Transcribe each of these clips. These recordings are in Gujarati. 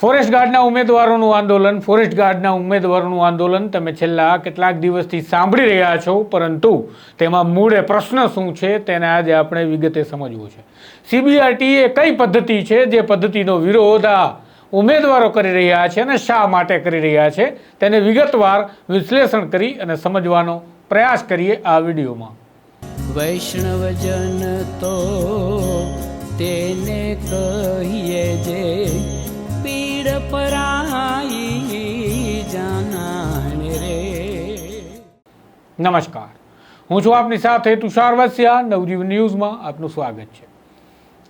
ફોરેસ્ટ ગાર્ડના ઉમેદવારોનું આંદોલન, ફોરેસ્ટ ગાર્ડના ઉમેદવારોનું આંદોલન તમે છેલ્લા કેટલાક દિવસથી સાંભળી રહ્યા છો, પરંતુ તેમાં મૂળે પ્રશ્ન શું છે તેને આજે આપણે વિગતે સમજવું છે. સીબીઆરટી એ કઈ પદ્ધતિ છે જે પદ્ધતિનો વિરોધ આ ઉમેદવારો કરી રહ્યા છે અને શા માટે કરી રહ્યા છે તેને વિગતવાર વિશ્લેષણ કરી અને સમજવાનો પ્રયાસ કરીએ આ વિડીયોમાં. વૈષ્ણવજન તો તેને કહીએ જે નમસ્કાર. હું છું આપની સાથે તુષાર વસ્યા, નવજીવન ન્યૂઝમાં આપનું સ્વાગત છે.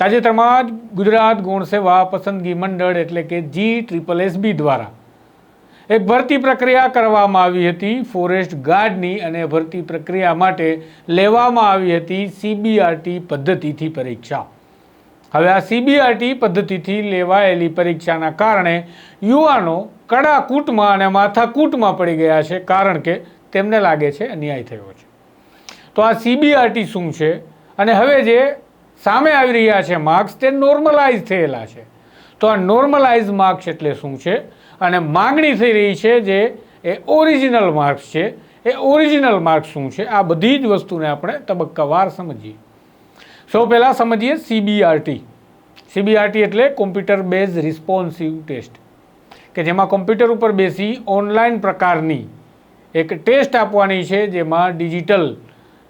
તાજેતરમાં જ ગુજરાત ગૌણ સેવા પસંદગી મંડળ એટલે કે જી ટ્રિપલ એસબી દ્વારા એક ભરતી પ્રક્રિયા કરવામાં આવી હતી. ફોરેસ્ટ ગાર્ડની અને ભરતી પ્રક્રિયા માટે લેવામાં આવી હતી સીબીઆરટી પદ્ધતિથી પરીક્ષા. હવે આ સીબીઆરટી પદ્ધતિથી લેવાયેલી પરીક્ષાના કારણે યુવાનો કડાકૂટમાં અને માથાકૂટમાં પડી ગયા છે, કારણ કે તેમને લાગે છે અન્યાય થયો છે. તો આ સીબીઆરટી શું છે? અને હવે જે સામે આવી રહ્યા છે માર્ક્સ, તે નોર્મલાઇઝ થયેલા છે. તો આ નોર્મલાઇઝ માર્ક્સ એટલે શું છે? અને માંગણી થઈ રહી છે જે એ ઓરિજિનલ માર્ક્સ છે. એ ઓરિજિનલ માર્ક્સ શું છે? આ બધી જ વસ્તુને આપણે તબક્કાવાર સમજીએ. સૌ પહેલાં સમજીએ સીબીઆરટી સીબીઆરટી એટલે કોમ્પ્યુટર બેઝ રિસ્પોન્સિવ ટેસ્ટ કે જેમાં કોમ્પ્યુટર ઉપર બેસી ઓનલાઈન પ્રકારની એક ટેસ્ટ આપવાની છે, જેમાં ડિજિટલ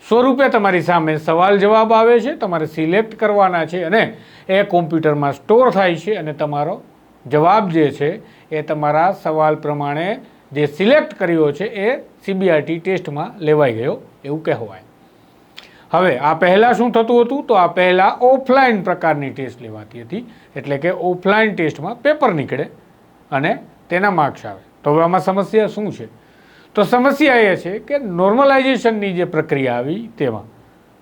સ્વરૂપે તમારી સામે સવાલ જવાબ આવે છે, તમારે સિલેક્ટ કરવાના છે અને એ કોમ્પ્યુટરમાં સ્ટોર થાય છે અને તમારો જવાબ જે છે એ તમારા સવાલ પ્રમાણે જે સિલેક્ટ કર્યો છે એ સીબીઆરટી ટેસ્ટમાં લેવાઈ ગયો એવું કહેવાય. હવે, આ પહેલાં શું થતું હતું? તો આ પહેલાં ઓફલાઈન પ્રકારની ટેસ્ટ લેવાતી હતી. એટલે કે ઓફલાઈન ટેસ્ટમાં પેપર નીકળે અને તેના માર્ક્સ આવે. તો હવે આમાં સમસ્યા શું છે? તો સમસ્યા એ છે કે નોર્મલાઇઝેશનની જે પ્રક્રિયા આવી તેમાં,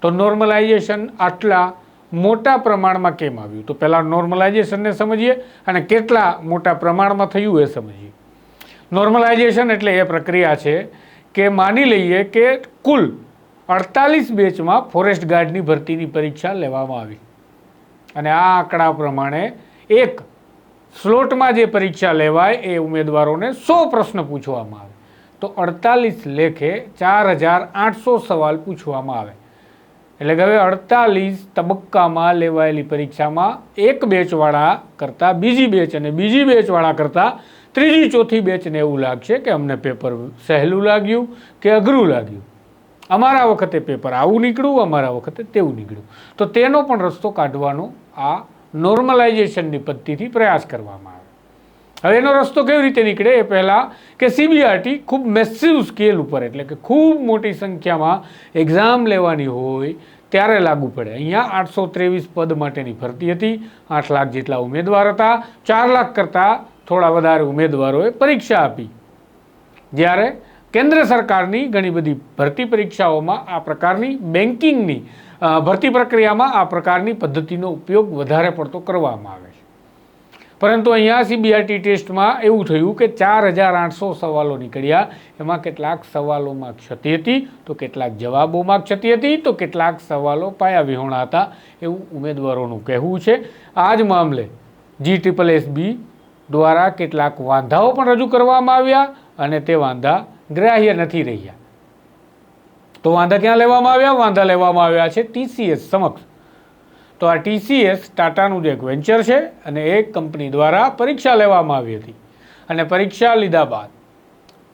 તો નોર્મલાઇઝેશન આટલા મોટા પ્રમાણમાં કેમ આવ્યું? તો પહેલાં નોર્મલાઇઝેશનને સમજીએ અને કેટલા મોટા પ્રમાણમાં થયું એ સમજીએ. નોર્મલાઇઝેશન એટલે એ પ્રક્રિયા છે કે માની લઈએ કે કુલ અડતાલીસ બેચમાં ફોરેસ્ટ ગાર્ડની ભરતીની પરીક્ષા લેવામાં આવી. અને આ આંકડા પ્રમાણે એક સ્લોટમાં જે પરીક્ષા લેવાય એ ઉમેદવારોને સો પ્રશ્ન પૂછવામાં આવે. તો અડતાલીસ લેખે ચાર હજાર આઠસો સવાલ પૂછવામાં આવે. એટલે કે હવે અડતાલીસ તબક્કામાં લેવાયેલી પરીક્ષામાં એક બેચવાળા કરતાં બીજી બેચ અને બીજી બેચવાળા કરતાં ત્રીજી ચોથી બેચને એવું લાગશે કે અમને પેપર સહેલું લાગ્યું કે અઘરું લાગ્યું. અમારા વખતે પેપર આવું નીકળ્યું, અમારા વખતે તેવું નીકળ્યું. તો તેનો પણ રસ્તો કાઢવાનો આ નોર્મલાઇઝેશનની પદ્ધતિથી પ્રયાસ કરવામાં આવે હવે એનો રસ્તો કેવી રીતે નીકળે? એ પહેલાં કે સીબીઆરટી ખૂબ મેસિવ સ્કેલ ઉપર, એટલે કે ખૂબ મોટી સંખ્યામાં એક્ઝામ લેવાની હોય ત્યારે લાગુ પડે. અહીંયા આઠસો ત્રેવીસ પદ માટેની ભરતી હતી. આઠ લાખ જેટલા ઉમેદવાર હતા. ચાર લાખ કરતાં થોડા વધારે ઉમેદવારોએ પરીક્ષા આપી. જ્યારે કેન્દ્ર સરકારની ઘણી બધી ભરતી પરીક્ષાઓમાં આ પ્રકારની બેન્કિંગની ભરતી પ્રક્રિયામાં આ પ્રકારની પદ્ધતિનો ઉપયોગ વધારે પડતો કરવામાં આવે છે. પરંતુ અહીંયા સીબીઆરટી ટેસ્ટમાં એવું થયું કે ચાર હજાર આઠસો સવાલો નીકળ્યા. એમાં કેટલાક સવાલોમાં ક્ષતિ હતી, તો કેટલાક જવાબોમાં ક્ષતિ હતી, તો કેટલાક સવાલો પાયા વિહોણા હતા. એવું ઉમેદવારોનું કહેવું છે. આ જ મામલે જી ટ્રિપલ એસ બી દ્વારા કેટલાક વાંધાઓ પણ રજૂ કરવામાં આવ્યા અને તે વાંધા ગ્રાહ્ય નથી રહ્યા. તો વાંધા ક્યાં લેવામાં આવ્યા? વાંધા લેવામાં આવ્યા છે ટીસીએસ સમક્ષ. તો આ ટીસીએસ ટાટાનું જે એક વેન્ચર છે અને એ કંપની દ્વારા પરીક્ષા લેવામાં આવી હતી. અને પરીક્ષા લીધા બાદ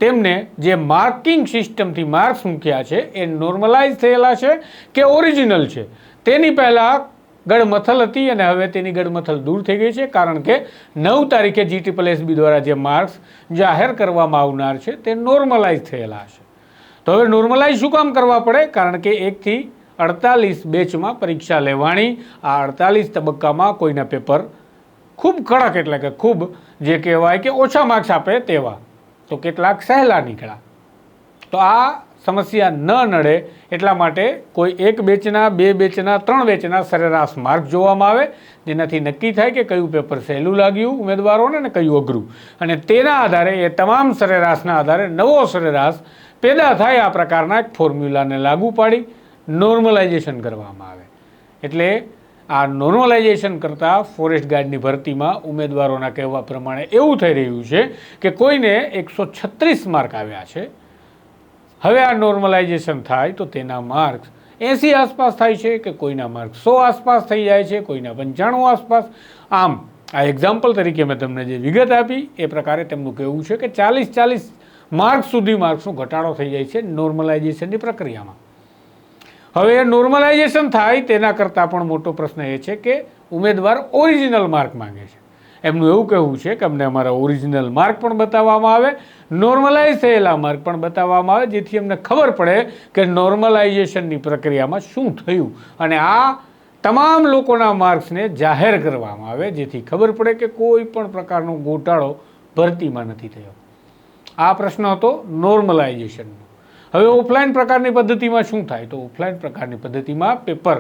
તેમને જે માર્કિંગ સિસ્ટમથી માર્ક્સ મૂક્યા છે એ નોર્મલાઇઝ થયેલા છે કે ઓરિજિનલ છે? તેની પહેલાં ગડમથલ હતી અને હવે તેની ગડમથલ દૂર થઈ ગઈ છે, કારણ કે નવ તારીખે જી ટ્રિપલ એસબી દ્વારા જે માર્ક્સ જાહેર કરવામાં આવનાર છે, તે નોર્મલાઇઝ થયેલા છે. તો હવે નોર્મલાઇઝ શું કામ કરવા પડે? કારણ કે એકથી અડતાલીસ બેચમાં પરીક્ષા લેવાની, આ અડતાલીસ તબક્કામાં કોઈના પેપર ખૂબ કડક એટલે કે ખૂબ જે કહેવાય કે ઓછા માર્ક્સ આપે તેવા. તો કેટલાક સહેલા નીકળ્યા. તો આ સમસ્યા ન નડે એટલા માટે કોઈ એક બેચના, બે બેચના, ત્રણ બેચના સરેરાશ માર્ક જોવામાં આવે, જેનાથી નક્કી થાય કે કયું પેપર સહેલું લાગ્યું ઉમેદવારોને અને કયું અઘરું. અને તેના આધારે, એ તમામ સરેરાશના આધારે નવો સરેરાશ પેદા થાય આ પ્રકારના એક ફોર્મ્યુલાને લાગુ પાડી, નોર્મલાઇઝેશન કરવામાં આવે. એટલે આ નોર્મલાઇઝેશન કરતાં ફોરેસ્ટ ગાર્ડની ભરતીમાં ઉમેદવારોના કહેવા પ્રમાણે એવું થઈ રહ્યું છે કે કોઈને એકસો છત્રીસ માર્ક આવ્યા છે હવે આ નોર્મલાઇઝેશન થાય તો તેના માર્ક્સ એંસી આસપાસ થાય છે કે કોઈના માર્ક્સ સો આસપાસ થઈ જાય છે, કોઈના પંચાણું આસપાસ. આમ, આ એક્ઝામ્પલ તરીકે મેં તમને જે વિગત આપી, એ પ્રકારે તેમનું કહેવું છે કે ચાલીસ ચાલીસ માર્ક્સ સુધી માર્ક્સનો ઘટાડો થઈ જાય છે નોર્મલાઇઝેશનની પ્રક્રિયામાં. હવે નોર્મલાઇઝેશન થાય તેના કરતાં પણ મોટો પ્રશ્ન એ છે કે ઉમેદવાર ઓરિજિનલ માર્ક માંગે છે. એમનું એવું કહેવું છે કે અમને અમારા ઓરિજિનલ માર્ક પણ બતાવવામાં આવે નોર્મલાઇઝ થયેલા માર્ક પણ બતાવવામાં આવે, જેથી અમને ખબર પડે કે નોર્મલાઇઝેશનની પ્રક્રિયામાં શું થયું. અને આ તમામ લોકોના માર્ક્સને જાહેર કરવામાં આવે, જેથી ખબર પડે કે કોઈ પણ પ્રકારનો ગોટાળો ભરતીમાં નથી થયો. આ પ્રશ્ન હતો નોર્મલાઇઝેશનનો હવે ઓફલાઈન પ્રકારની પદ્ધતિમાં શું થાય? તો ઓફલાઈન પ્રકારની પદ્ધતિમાં પેપર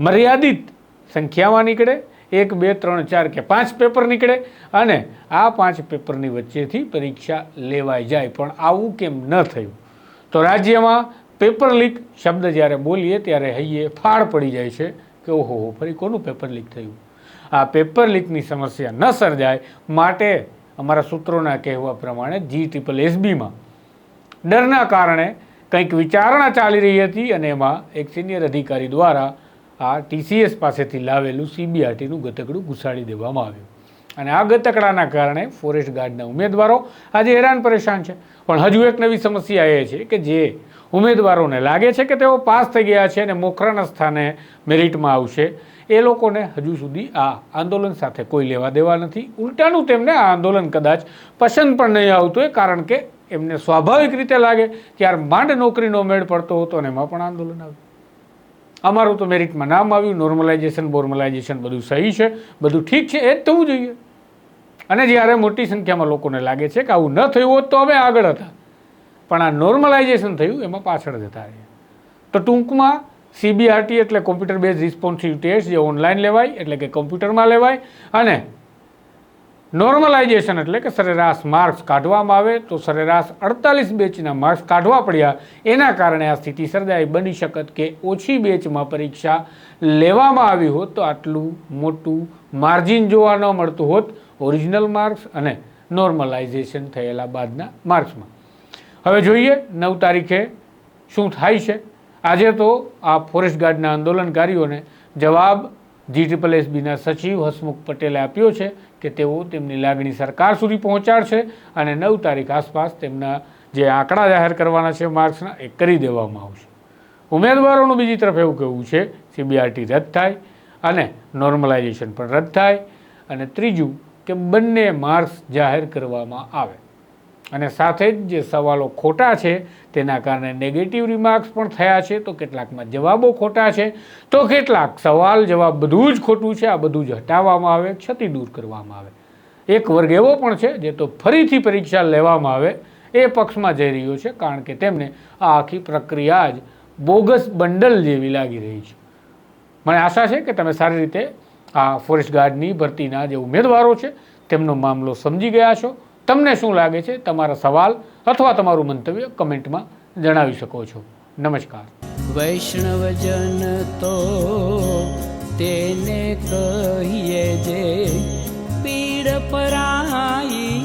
મર્યાદિત સંખ્યામાં નીકળે એક, બે, ત્રણ, ચાર કે પાંચ પેપર નીકળે અને આ પાંચ પેપરની વચ્ચેથી પરીક્ષા લેવાઈ જાય. પણ આવું કેમ ન થયું? તો રાજ્યમાં પેપર લીક શબ્દ જ્યારે બોલીએ ત્યારે હૈયે ફાળ પડી જાય છે કે ઓહો, હો, ફરી કોનું પેપર લીક થયું? આ પેપર લીકની સમસ્યા ન સર્જાય માટે અમારા સૂત્રોના કહેવા પ્રમાણે જી ટ્રિપલ એસબીમાં ડરના કારણે કંઈક વિચારણા ચાલી રહી હતી અને એમાં એક સિનિયર અધિકારી દ્વારા આ ટીસીએસ પાસેથી લાવેલું સીબીઆરટીનું ગતકડું ઘુસાડી દેવામાં આવ્યું. અને આ ગતકડાના કારણે ફોરેસ્ટ ગાર્ડના ઉમેદવારો આજે હેરાન પરેશાન છે. પણ હજુ એક નવી સમસ્યા એ છે કે જે ઉમેદવારોને લાગે છે કે તેઓ પાસ થઈ ગયા છે અને મોખરાના સ્થાને મેરિટમાં આવશે. એ લોકોને હજુ સુધી આ આંદોલન સાથે કોઈ લેવા દેવા નથી. ઉલટાનું તેમને આ આંદોલન કદાચ પસંદ પણ નહીં આવતું કારણ કે એમને સ્વાભાવિક રીતે લાગે કે યાર માંડ નોકરીનો મેળ પડતો હતો અને એમાં પણ આંદોલન આવ્યું. અમારું તો મેરિટમાં નામ આવ્યું નોર્મલાઇઝેશન બોર્મલાઇઝેશન બધું સહી છે, બધું ઠીક છે, એ જ થવું જોઈએ. અને જ્યારે મોટી સંખ્યામાં લોકોને લાગે છે કે આવું ન થયું હોત તો અમે આગળ હતા. પણ આ નોર્મલાઇઝેશન થયું, એમાં પાછળ જતા રહ્યા. તો ટૂંકમાં સીબીઆરટી એટલે કોમ્પ્યુટર બેઝ રિસ્પોન્સિવ ટેસ્ટ જે ઓનલાઈન લેવાય, એટલે કે કોમ્પ્યુટરમાં લેવાય, અને નોર્મલાઇઝેશન એટલે કે સરેરાશ માર્ક્સ કાઢવામાં આવે તો સરેરાશ અડતાલીસ બેચના માર્ક્સ કાઢવા પડ્યા. એના કારણે આ સ્થિતિ સર્જાઈ. બની શકત કે ઓછી બેચમાં પરીક્ષા લેવામાં આવી હોત તો આટલું મોટું માર્જિન જોવા ન મળતું હોત. ઓરિજિનલ માર્ક્સ અને નોર્મલાઇઝેશન થયેલા બાદના માર્ક્સમાં હવે જોઈએ નવ તારીખે શું થાય છે. આજે તો આ ફોરેસ્ટ ગાર્ડના આંદોલનકારીઓને જવાબ જી ટ્રિપલ એસબીના સચિવ હસમુખ પટેલે આપ્યો છે કે તેઓ તેમની લાગણી સરકાર સુધી પહોંચાડશે અને નવ તારીખ આસપાસ તેમના જે આંકડા જાહેર કરવાના છે માર્ક્સના, એ કરી દેવામાં આવશે. ઉમેદવારોનું બીજી તરફ એવું કહેવું છે સીબીઆરટી રદ થાય અને નોર્મલાઇઝેશન પણ રદ થાય અને ત્રીજું કે બંને માર્ક્સ જાહેર કરવામાં આવે. અને સાથે જ જે સવાલો ખોટા છે, તેના કારણે નેગેટિવ રિમાર્ક્સ પણ થયા છે, તો કેટલાકમાં જવાબો ખોટા છે. તો કેટલાક સવાલ જવાબ બધું જ ખોટું છે, આ બધું જ હટાવવામાં આવે, ક્ષતિ દૂર કરવામાં આવે. એક વર્ગ એવો પણ છે, જે તો ફરીથી પરીક્ષા લેવામાં આવે, એ પક્ષમાં જઈ રહ્યો છે, કારણ કે તેમને આ આખી પ્રક્રિયા જ બોગસ બંડલ જેવી લાગી રહી છે. મને આશા છે કે તમે સારી રીતે આ ફોરેસ્ટ ગાર્ડની ભરતીના જે ઉમેદવારો છે, તેમનો મામલો સમજી ગયા છો. તમને શું લાગે છે? તમારા સવાલ અથવા તમારું મંતવ્ય કમેન્ટમાં જણાવી શકો છો. નમસ્કાર. વૈષ્ણવજન તો તેને કહીએ જે પીડ પરાઈ